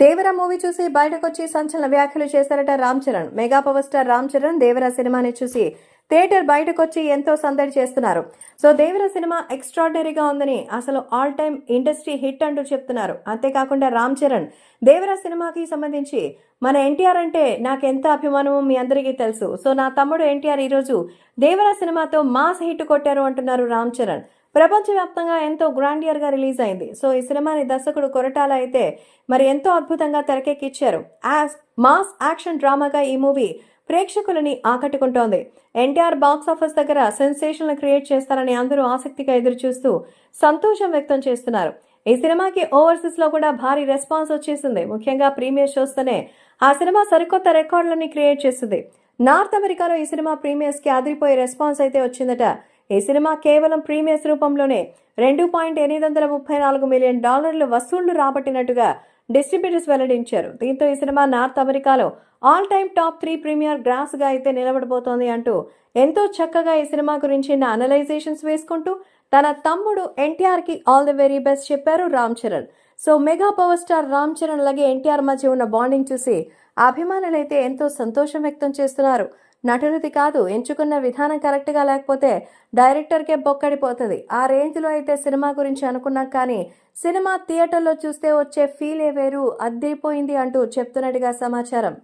దేవర movie చూసి బయటకొచ్చి సంచలన వ్యాఖ్యలు చేశారట Ram Charan. Mega power star Ram Charan Devara సినిమాని చూసి థియేటర్ బయటకొచ్చి ఎంతో సందడి చేస్తున్నారు. సో దేవర సినిమా ఎక్స్ట్రాడినరీగా ఉందని అసలు ఆల్ టైమ్ ఇండస్ట్రీ హిట్ అంటూ చెప్తున్నారు. అంతేకాకుండా రామ్ చరణ్ దేవర సినిమాకి సంబంధించి మన ఎన్టీఆర్ అంటే నాకు ఎంత అభిమానమో మీ అందరికీ తెలుసు. సో నా తమ్ముడు ఎన్టీఆర్ ఈరోజు దేవర సినిమాతో మాస్ హిట్ కొట్టారు అంటున్నారు రామ్ చరణ్. ప్రపంచవ్యాప్తంగా ఎంతో గ్రాండియర్గా రిలీజ్ అయింది. సో ఈ సినిమాని దర్శకుడు కొరటాల అయితే మరి ఎంతో అద్భుతంగా తెరకెక్కిచ్చారు. యాస్ మాస్ యాక్షన్ డ్రామాగా ఈ మూవీ ప్రేక్షకులని ఆకట్టుకుంటోంది. ఎన్టీఆర్ బాక్స్ ఆఫీస్ దగ్గర సెన్సేషన్లు క్రియేట్ చేస్తారని అందరూ ఆసక్తిగా ఎదురు చూస్తూ సంతోషం వ్యక్తం చేస్తున్నారు. ఈ సినిమాకి ఓవర్సీస్లో కూడా భారీ రెస్పాన్స్ వచ్చేసింది. ముఖ్యంగా ప్రీమియర్ షోస్తోనే ఆ సినిమా సరికొత్త రికార్డులని క్రియేట్ చేస్తుంది. నార్త్ అమెరికాలో ఈ సినిమా ప్రీమియర్స్కి అదిరిపోయే రెస్పాన్స్ అయితే వచ్చిందట ఈ సినిమా కేవలం ప్రీమియర్స్ రూపంలోనే రెండు పాయింట్ ఎనిమిది వందల ముప్పై నాలుగు మిలియన్ డాలర్లు వసూళ్ళు రాబట్టినట్టుగా డిస్ట్రిబ్యూటర్స్ వెల్లడించారు. దీంతో ఈ సినిమా నార్త్ అమెరికాలో all time top three premier గ్రాస్గా అయితే నిలబడబోతోంది అంటూ ఎంతో చక్కగా ఈ సినిమా గురించి అనలైజేషన్స్ వేసుకుంటూ తన తమ్ముడు ఎన్టీఆర్కి ఆల్ ది వెరీ బెస్ట్ చెప్పారు Ram Charan. So mega power star Ram Charan అలాగే ఎన్టీఆర్ మధ్య ఉన్న బాండింగ్ చూసి అభిమానులైతే ఎంతో సంతోషం వ్యక్తం చేస్తున్నారు. నటునిది కాదు ఎంచుకున్న విధానం కరెక్ట్గా లేకపోతే డైరెక్టర్కే బొక్కడిపోతుంది. ఆ రేంజ్లో అయితే సినిమా గురించి అనుకున్నాం కానీ సినిమా థియేటర్లో చూస్తే వచ్చే ఫీలే వేరు అద్దైపోయింది అంటూ చెప్తున్నట్టుగా సమాచారం.